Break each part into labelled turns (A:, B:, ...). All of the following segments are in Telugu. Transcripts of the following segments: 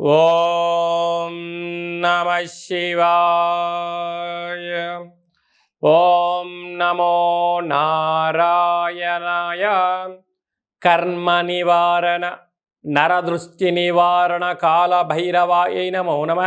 A: ఓం నమ శివాయ. ఓం నమో నారాయణాయ. కర్మ నివారణ నరదృష్టి నివారణ కాల భైరవాయ నమో నమ.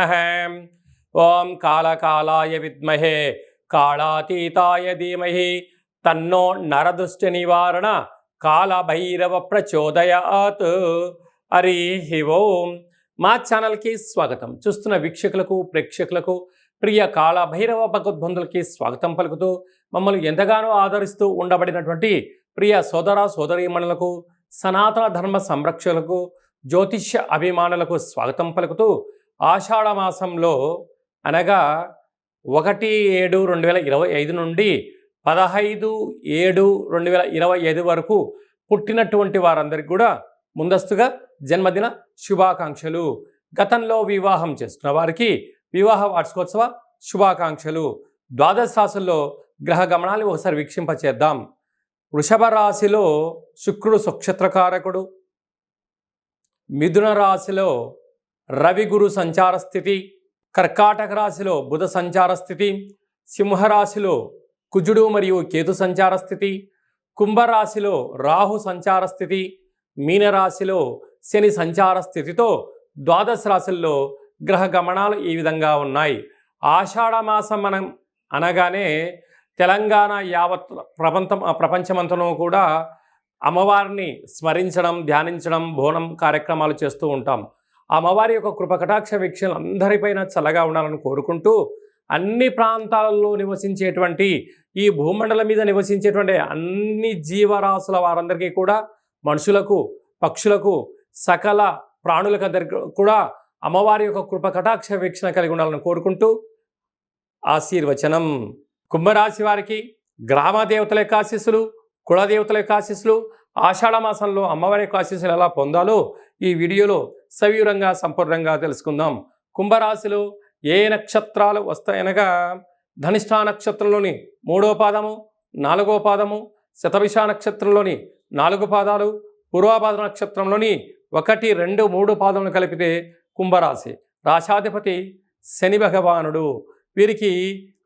A: ఓం కాళకాలాయ విద్మహే కాళాతీతాయ ధీమహి తన్నో నరదృష్టి నివారణ కాళభైరవ ప్రచోదయాత్. హరి ఓం. మా ఛానల్కి స్వాగతం. చూస్తున్న వీక్షకులకు ప్రేక్షకులకు ప్రియ కాళ భైరవ భగవద్బంధులకి స్వాగతం పలుకుతూ మమ్మల్ని ఎంతగానో ఆదరిస్తూ ఉండబడినటువంటి ప్రియ సోదర సోదరీమణులకు సనాతన ధర్మ సంరక్షకులకు జ్యోతిష్య అభిమానులకు స్వాగతం పలుకుతూ ఆషాఢ మాసంలో అనగా ఒకటి ఏడు రెండు వేల ఇరవై ఐదు నుండి పదహైదు ఏడు రెండు వేల ఇరవై ఐదు వరకు పుట్టినటువంటి వారందరికీ కూడా ముందస్తుగా జన్మదిన శుభాకాంక్షలు. గతంలో వివాహం చేసుకున్న వారికి వివాహ వార్షికోత్సవ శుభాకాంక్షలు. ద్వాదశ రాశుల్లో గ్రహ గమనాలు ఒకసారి వీక్షింపచేద్దాం. వృషభ రాశిలో శుక్రుడు సుక్షత్రకారకుడు మిథున రాశిలో రవి గురు సంచార స్థితి. కర్కాటక రాశిలో బుధ సంచార స్థితి. సింహరాశిలో కుజుడు మరియు కేతు సంచార స్థితి. కుంభరాశిలో రాహు సంచార స్థితి. మీనరాశిలో శని సంచార స్థితితో ద్వాదశ రాశుల్లో గ్రహ గమనాలు ఈ విధంగా ఉన్నాయి. ఆషాఢమాసం మనం అనగానే తెలంగాణ యావత్ ప్రపంచం ప్రపంచమంతనూ కూడా అమ్మవారిని స్మరించడం ధ్యానించడం బోనం కార్యక్రమాలు చేస్తూ ఉంటాం. అమ్మవారి యొక్క కృపకటాక్ష వీక్షలు అందరిపైన చల్లగా ఉండాలని కోరుకుంటూ అన్ని ప్రాంతాలలో నివసించేటువంటి ఈ భూమండలం మీద నివసించేటువంటి అన్ని జీవరాశుల వారందరికీ కూడా మనుషులకు పక్షులకు సకల ప్రాణులకు కూడా అమ్మవారి యొక్క కృప కటాక్ష వీక్షణ కలిగి ఉండాలని కోరుకుంటూ ఆశీర్వచనం. కుంభరాశి వారికి గ్రామ దేవతల యొక్క ఆశీస్సులు కులదేవతల యొక్క ఆశీస్సులు ఆషాఢ మాసంలో అమ్మవారి యొక్క ఆశీస్సులు ఎలా పొందాలో ఈ వీడియోలో సవివరంగా సంపూర్ణంగా తెలుసుకుందాం. కుంభరాశిలో ఏ నక్షత్రాలు వస్తాయనగా ధనిష్ఠా నక్షత్రంలోని మూడో పాదము నాలుగో పాదము శతభిష నక్షత్రంలోని నాలుగు పాదాలు పూర్వాపాద నక్షత్రంలోని ఒకటి రెండు మూడు పాదములు కలిపితే కుంభరాశి. రాశాధిపతి శని భగవానుడు. వీరికి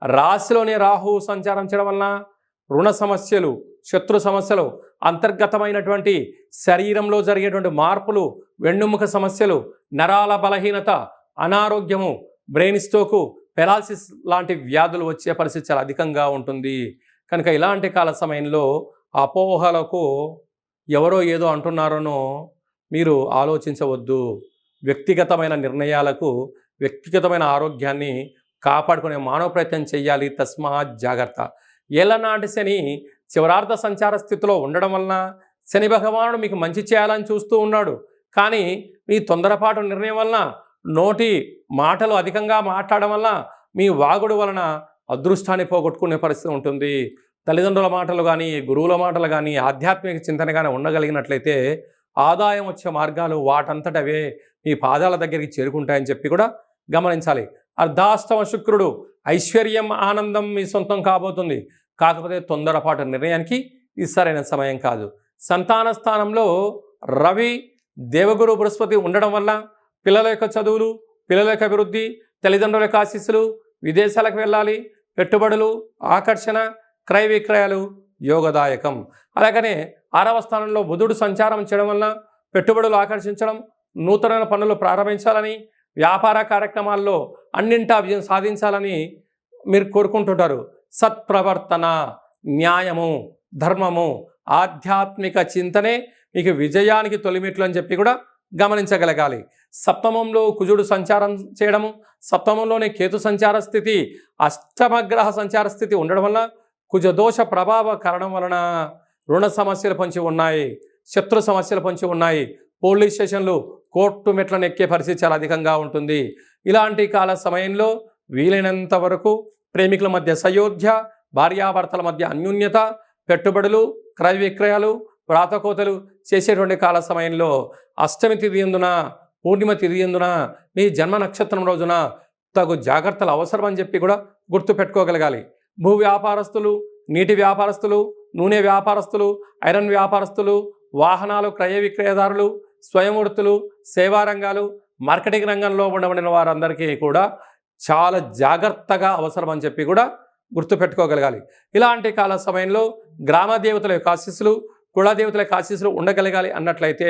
A: రాశిలోనే రాహు సంచారం చేయడం వలన రుణ సమస్యలు శత్రు సమస్యలు అంతర్గతమైనటువంటి శరీరంలో జరిగేటువంటి మార్పులు వెన్నుముక సమస్యలు నరాల బలహీనత అనారోగ్యము బ్రెయిన్ స్ట్రోకు పెరాలసిస్ లాంటి వ్యాధులు వచ్చే పరిస్థితి చాలా అధికంగా ఉంటుంది. కనుక ఇలాంటి కాల సమయంలో అపోహలకు ఎవరో ఏదో అంటున్నారనో మీరు ఆలోచించవద్దు. వ్యక్తిగతమైన నిర్ణయాలకు వ్యక్తిగతమైన ఆరోగ్యాన్ని కాపాడుకునే మానవ ప్రయత్నం చేయాలి తస్మాత్ జాగ్రత్త. ఏళ్ళనాటి శని చివరార్థ సంచార స్థితిలో ఉండడం వలన శని భగవానుడు మీకు మంచి చేయాలని చూస్తూ ఉన్నాడు. కానీ మీ తొందరపాటు నిర్ణయం వలన నోటి మాటలు అధికంగా మాట్లాడడం వలన మీ వాగుడు వలన అదృష్టాన్ని పోగొట్టుకునే పరిస్థితి ఉంటుంది. తల్లిదండ్రుల మాటలు కానీ గురువుల మాటలు కానీ ఆధ్యాత్మిక చింతన కానీ ఉండగలిగినట్లయితే ఆదాయం వచ్చే మార్గాలు వాటంతట అవే మీ పాదాల దగ్గరికి చేరుకుంటాయని చెప్పి కూడా గమనించాలి. అర్ధాష్టమ శుక్రుడు ఐశ్వర్యం ఆనందం మీ సొంతం కాబోతుంది. కాకపోతే తొందరపాటు నిర్ణయానికి ఇది సరైన సమయం కాదు. సంతాన స్థానంలో రవి దేవగురు బృహస్పతి ఉండడం వల్ల పిల్లల యొక్క చదువులు పిల్లల యొక్క అభివృద్ధి తల్లిదండ్రుల యొక్క ఆశీస్సులు విదేశాలకు వెళ్ళాలి పెట్టుబడులు ఆకర్షణ క్రయ విక్రయాలు యోగదాయకం. అలాగనే ఆరవ స్థానంలో బుధుడు సంచారం చేయడం వలన పెట్టుబడులు ఆకర్షించడం నూతన పనులు ప్రారంభించాలని వ్యాపార కార్యక్రమాల్లో అన్నింటా విజయం సాధించాలని మీరు కోరుకుంటుంటారు. సత్ప్రవర్తన న్యాయము ధర్మము ఆధ్యాత్మిక చింతనే మీకు విజయానికి తొలిమెట్లు అని చెప్పి కూడా గమనించగలగాలి. సప్తమంలో కుజుడు సంచారం చేయడము సప్తమంలోనే కేతు సంచార స్థితి అష్టమగ్రహ సంచార స్థితి ఉండడం వల్ల కుజదోష ప్రభావ కారణం వలన రుణ సమస్యలు పొంచి ఉన్నాయి శత్రు సమస్యలు పొంచి ఉన్నాయి. పోలీస్ స్టేషన్లు కోర్టు మెట్లను ఎక్కే పరిస్థితి చాలా అధికంగా ఉంటుంది. ఇలాంటి కాల సమయంలో వీలైనంత వరకు ప్రేమికుల మధ్య సయోధ్య భార్యాభర్తల మధ్య అన్యోన్యత పెట్టుబడులు క్రయ విక్రయాలు ప్రాతకోతలు చేసేటువంటి కాల సమయంలో అష్టమి తిథి ఎందున పూర్ణిమ తిథి ఎందున మీ జన్మ నక్షత్రం రోజున తగు జాగ్రత్తలు అవసరం అని చెప్పి కూడా గుర్తుపెట్టుకోగలగాలి. భూ వ్యాపారస్తులు నీటి వ్యాపారస్తులు నూనె వ్యాపారస్తులు ఐరన్ వ్యాపారస్తులు వాహనాలు క్రయ విక్రయదారులు స్వయం వృత్తులు సేవా రంగాలు మార్కెటింగ్ రంగంలో ఉండబడిన వారందరికీ కూడా చాలా జాగ్రత్తగా అవసరం అని చెప్పి కూడా గుర్తుపెట్టుకోగలగాలి. ఇలాంటి కాల సమయంలో గ్రామ దేవతల యొక్క ఆశీస్సులు కులదేవతల యొక్క ఆశీస్సులు ఉండగలగాలి అన్నట్లయితే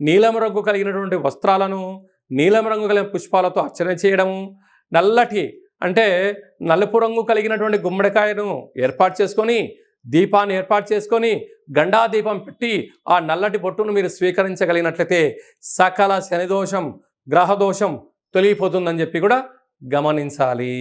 A: నీలం రంగు కలిగినటువంటి వస్త్రాలను నీలం రంగు కలిగిన పుష్పాలతో అర్చన చేయడము నల్లటి అంటే నలుపు రంగు కలిగినటువంటి గుమ్మడికాయను ఏర్పాటు చేసుకొని దీపాన్ని ఏర్పాటు చేసుకొని గండా దీపం పెట్టి ఆ నల్లటి బొట్టును మీరు స్వీకరించగలిగినట్లయితే సకల శనిదోషం గ్రహదోషం తొలగిపోతుందని చెప్పి కూడా గమనించాలి.